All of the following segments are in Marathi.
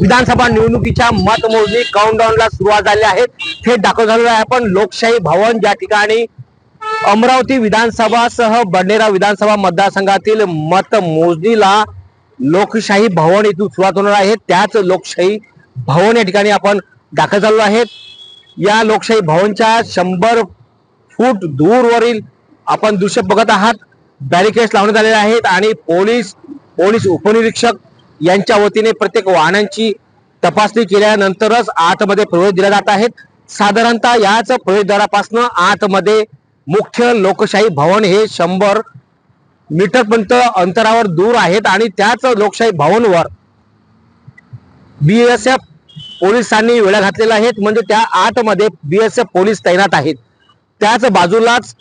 विधानसभा निवडणुकीच्या मतमोजणी काउंटडाऊनला सुरुवात झाली आहे. थेट दाखल झालेलो आहे आपण. लोकशाही भवन ज्या ठिकाणी अमरावती विधानसभासह बडनेरा विधानसभा मतदारसंघातील मतमोजणीला लोकशाही भवन येथून सुरुवात होणार आहे. त्याच लोकशाही भवन या ठिकाणी आपण दाखल झालो आहेत या लोकशाही भवनच्या शंभर फूट दूरवरील आपण दृश्य बघत आहात. बॅरिकेड्स लावण्यात आलेले आहेत आणि पोलीस पोलीस उपनिरीक्षक यांच्या वतीने प्रत्येक वाहनांची तपासणी केल्यानंतरच आतमध्ये प्रवेश दिला जात आहेत साधारणतः याच प्रवेशद्वारापासून आतमध्ये मुख्य लोकशाही भवन हे शंभर मीटरपर्यंत अंतरावर दूर आहेत आणि त्याच लोकशाही भवनवर बीएसएफ पोलिसांनी वेळा घातलेला आहेत म्हणजे त्या आतमध्ये बीएसएफ पोलीस तैनात आहेत. त्याच बाजूलाच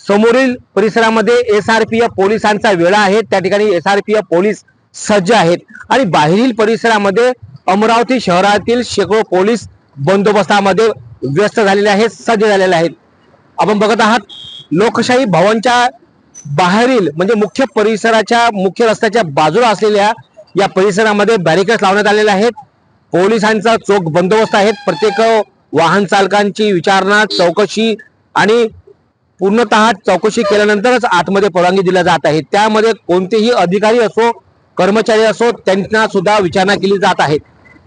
समोरील परिसरामध्ये एस आर पी एफ पोलिसांचा वेळा आहे. त्या ठिकाणी S R P F police सज्ज आहेत. आणि बाहेरील परिसरामध्ये अमरावती शहरातील शेकडो पोलीस बंदोबस्तामध्ये व्यस्त झालेले आहेत सज्ज झालेले आहेत. आपण बघत आहात लोकशाही भवनच्या बाहेरील म्हणजे मुख्य परिसराच्या मुख्य रस्त्याच्या बाजूला असलेल्या या परिसरामध्ये बॅरिकेड्स लावण्यात आलेले आहेत. पोलिसांचा चोख बंदोबस्त आहेत. प्रत्येक वाहन चालकांची विचारणा चौकशी आणि पूर्णतः चौकशी केल्यानंतरच आतमध्ये परवानगी दिल्या जात आहे त्यामध्ये कोणतेही अधिकारी असो कर्मचारी असो त्यांना सुद्धा विचारणा केली जात आहे.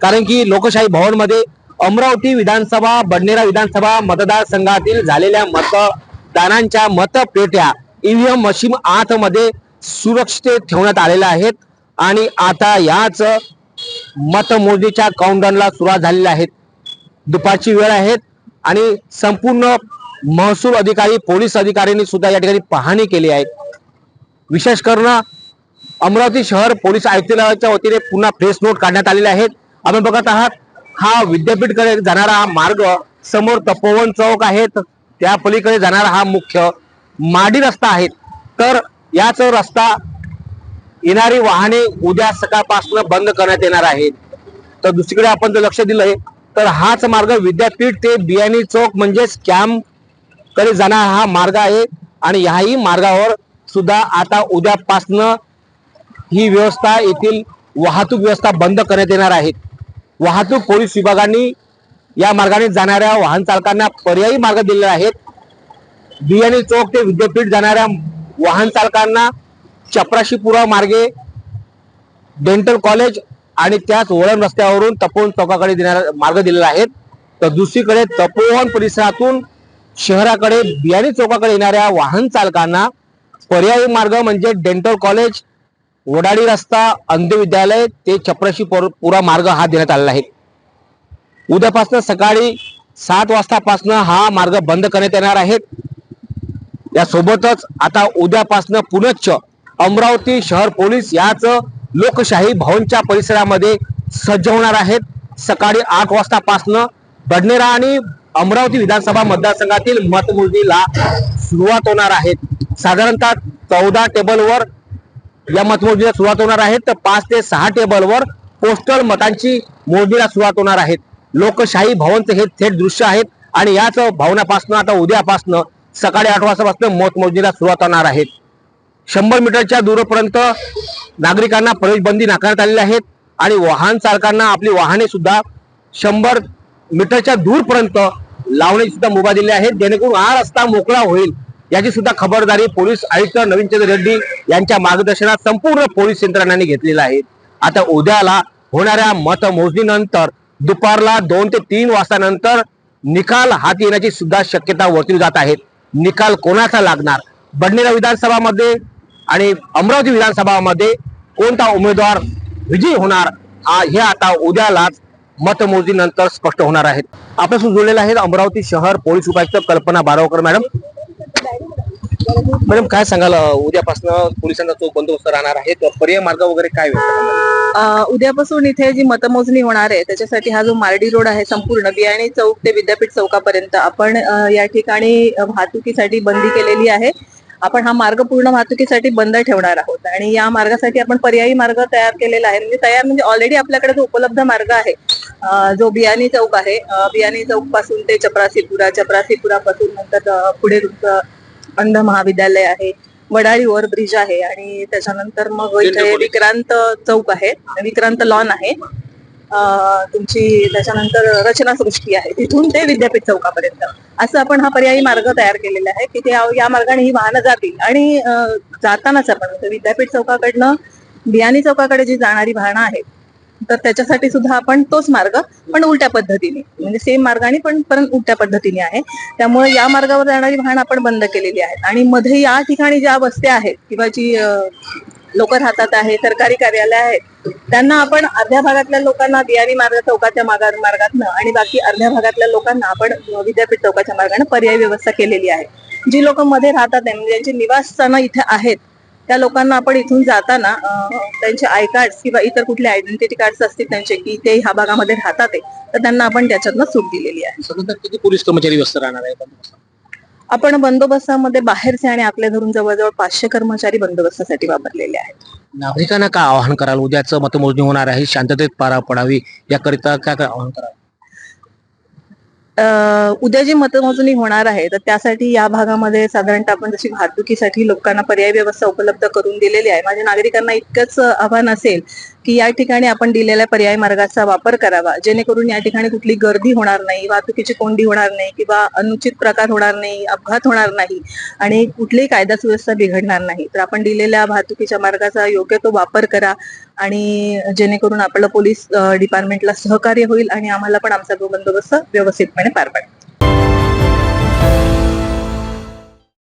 कारण की लोकशाही भवनमध्ये अमरावती विधानसभा बडनेरा विधानसभा मतदारसंघातील झालेल्या मतदानांच्या मतपेट्या ईव्हीएम मशीन आतमध्ये सुरक्षित ठेवण्यात आलेल्या आहेत आणि आता याच मतमोजणीच्या काउंटरला सुरुवात झालेल्या आहेत दुपारची वेळ आहेत आणि संपूर्ण महसूल अधिकारी पोलीस अधिकाऱ्यांनी सुद्धा या ठिकाणी पाहणी केली आहे. विशेष करून अमरावती शहर पोलीस आयुक्तालयाच्या वतीने पुन्हा प्रेस नोट काढण्यात आलेले आहेत. आपण बघत आहात हा विद्यापीठकडे जाणारा हा मार्ग समोर तपोवन चौक आहेत. त्या पलीकडे जाणारा हा मुख्य माडी रस्ता आहे. तर याच रस्ता येणारी वाहने उद्या सकाळपासून बंद करण्यात येणार आहेत. तर दुसरीकडे आपण जर लक्ष दिलंय तर हाच मार्ग विद्यापीठ ते बियाणी चौक म्हणजे कॅम्पकडे जाणारा हा मार्ग आहे. आणि ह्याही मार्गावर सुद्धा आता उद्यापासनं ही व्यवस्था येथील वाहतूक व्यवस्था बंद करण्यात येणार आहे. वाहतूक पोलीस विभागाने या मार्गाने जाणाऱ्या वाहन चालकांना पर्यायी मार्ग दिलेले आहेत. बियाणी चौक ते विद्यापीठ जाणाऱ्या वाहन चालकांना चपराशीपुरा मार्गे डेंटल कॉलेज आणि त्याच वळण रस्त्यावरून तपोवन चौकाकडे देणारा मार्ग दिलेला आहे. तर दुसरीकडे तपोवन परिसरातून शहराकडे बियाणी चौकाकडे येणाऱ्या वाहन चालकांना पर्यायी मार्ग म्हणजे डेंटल कॉलेज वडाळी रस्ता अंध विद्यालय ते चपराशी पुर- पुरा मार्ग हा देण्यात आलेला आहे. उद्यापासून सकाळी सात वाजतापासून हा मार्ग बंद करण्यात येणार आहे. यासोबतच आता उद्यापासनं पुनश्च अमरावती शहर पोलीस याच लोकशाही भवनच्या परिसरामध्ये सज्ज होणार आहेत. सकाळी आठ वाजतापासनं बडनेरा आणि अमरावती विधानसभा मतदारसंघातील मतमोजणीला सुरुवात होणार आहे. साधारणतः चौदा टेबलवर या मतमोजणीला सुरुवात होणार आहे. तर पाच ते सहा टेबलवर पोस्टल मतांची मोजणीला सुरुवात होणार आहे. लोकशाही भवनचं हे थेट दृश्य आहेत आणि याच भवनापासून आता उद्यापासनं सकाळी आठ वाजतापासून मतमोजणीला सुरुवात होणार आहे. शंभर मीटरच्या दूरपर्यंत नागरिकांना प्रवेशबंदी नाकारण्यात आलेली आहेत आणि वाहन चालकांना आपली वाहने सुद्धा शंभर मीटरच्या दूरपर्यंत लावण्याची सुद्धा मुभा दिली आहेत जेणेकरून हा रस्ता मोकळा होईल. याची सुद्धा खबरदारी पोलीस आयुक्त नवीनचंद्र रेड्डी यांच्या मार्गदर्शनात संपूर्ण पोलीस यंत्रणांनी घेतलेला आहे. आता उद्याला होणाऱ्या मतमोजणीनंतर दुपारला दोन ते तीन वाजतानंतर निकाल हाती येण्याची सुद्धा शक्यता वर्तवली जात आहेत निकाल कोणाचा लागणार? बडनेरा विधानसभामध्ये आणि अमरावती विधानसभामध्ये कोणता उमेदवार विजयी होणार? हे आता उद्यालाच मतमोजणीनंतर स्पष्ट होणार आहेत आपल्यासोबत जोडलेले आहेत अमरावती शहर पोलीस उपायुक्त कल्पना बारावकर मॅडम. मॅडम काय सांगाल? उद्यापासून पोलिसांचा तो बंदोबस्त राहणार आहे पर्याय मार्ग वगैरे काय उद्यापासून इथे जी मतमोजणी होणार आहे त्याच्यासाठी हा जो मार्डी रोड आहे संपूर्ण बियाणी चौक ते विद्यापीठ चौकापर्यंत आपण या ठिकाणी वाहतुकीसाठी बंदी केलेली आहे. आपण हा मार्ग पूर्ण वाहतुकीसाठी बंद ठेवणार आहोत आणि या मार्गासाठी आपण पर्यायी मार्ग तयार केलेला आहे. म्हणजे तयार म्हणजे ऑलरेडी आपल्याकडे जो उपलब्ध मार्ग आहे जो बियाणी चौक आहे बियाणी चौकपासून ते चपरासीपुरा चपरासीपुरा पासून नंतर पुढे तुमचं अंध महाविद्यालय आहे वडाळी ओव्हर ब्रिज आहे आणि त्याच्यानंतर मग इथे विक्रांत चौक आहे विक्रांत लॉन आहे. तुमची त्याच्यानंतर रचनासृष्टी आहे तिथून ते विद्यापीठ चौकापर्यंत. असं आपण हा पर्यायी मार्ग तयार केलेला आहे की ते या- मार्गाने ही वाहनं जातील. आणि जातानाच आपण विद्यापीठ चौकाकडनं बियाणी चौकाकडे जी जाणारी वाहनं आहेत तर त्याच्यासाठी सुद्धा आपण तोच मार्ग पण उलट्या पद्धतीने. म्हणजे सेम मार्गाने पण पण उलट्या पद्धतीने आहे. त्यामुळे या मार्गावर जाणारी वाहन आपण बंद केलेली आहेत. आणि मध्ये या ठिकाणी ज्या वस्त्या आहेत किंवा जी लोक राहतात आहे सरकारी कार्यालय आहेत त्यांना आपण अर्ध्या भागातल्या लोकांना बियाणी मार्ग चौकाच्या मार्गा मार्गातनं आणि बाकी अर्ध्या भागातल्या लोकांना आपण विद्यापीठ चौकाच्या मार्गाने पर्यायी व्यवस्था केलेली आहे. जी लोक मध्ये राहतात म्हणजे ज्यांची निवासस्थानं इथे आहेत त्या लोकांना आपण इथून जाताना त्यांचे आय कार्ड किंवा इतर कुठले आयडेंटिटी कार्ड असतील त्यांचे की ते ह्या भागामध्ये राहतात आहे, तर त्यांना आपण त्याच्यातनं सूट दिलेली आहे. पोलीस कर्मचारी व्यस्त राहणार आहेत? आपण बंदोबस्तामध्ये बाहेरचे आणि आपल्या धरून जवळजवळ पाचशे कर्मचारी बंदोबस्तासाठी वापरलेले आहेत. नागरिकांना काय आवाहन कराल? उद्याचं मतमोजणी होणार आहे शांततेत पार पडावी याकरिता काय काय आवाहन कराल? उद्या जी मतमोजणी होणार आहे तर त्यासाठी या भागामध्ये साधारणतः आपण जशी वाहतुकीसाठी लोकांना पर्यायी व्यवस्था उपलब्ध करून दिलेली आहे. माझ्या नागरिकांना इतकंच आव्हान असेल की या ठिकाणी आपण दिलेल्या पर्याय मार्गाचा वापर करावा. जेणेकरून या ठिकाणी कुठली गर्दी होणार नाही वाहतुकीची कोंडी होणार नाही किंवा अनुचित प्रकार होणार नाही अपघात होणार नाही आणि कुठलीही कायदा सुव्यवस्था बिघडणार नाही. तर आपण दिलेल्या वाहतुकीच्या मार्गाचा योग्य तो वापर करा आणि जेणेकरून आपलं पोलीस डिपार्टमेंटला सहकार्य होईल आणि आम्हाला पण आमचा तो बंदोबस्त व्यवस्थितपणे पार पाडेल.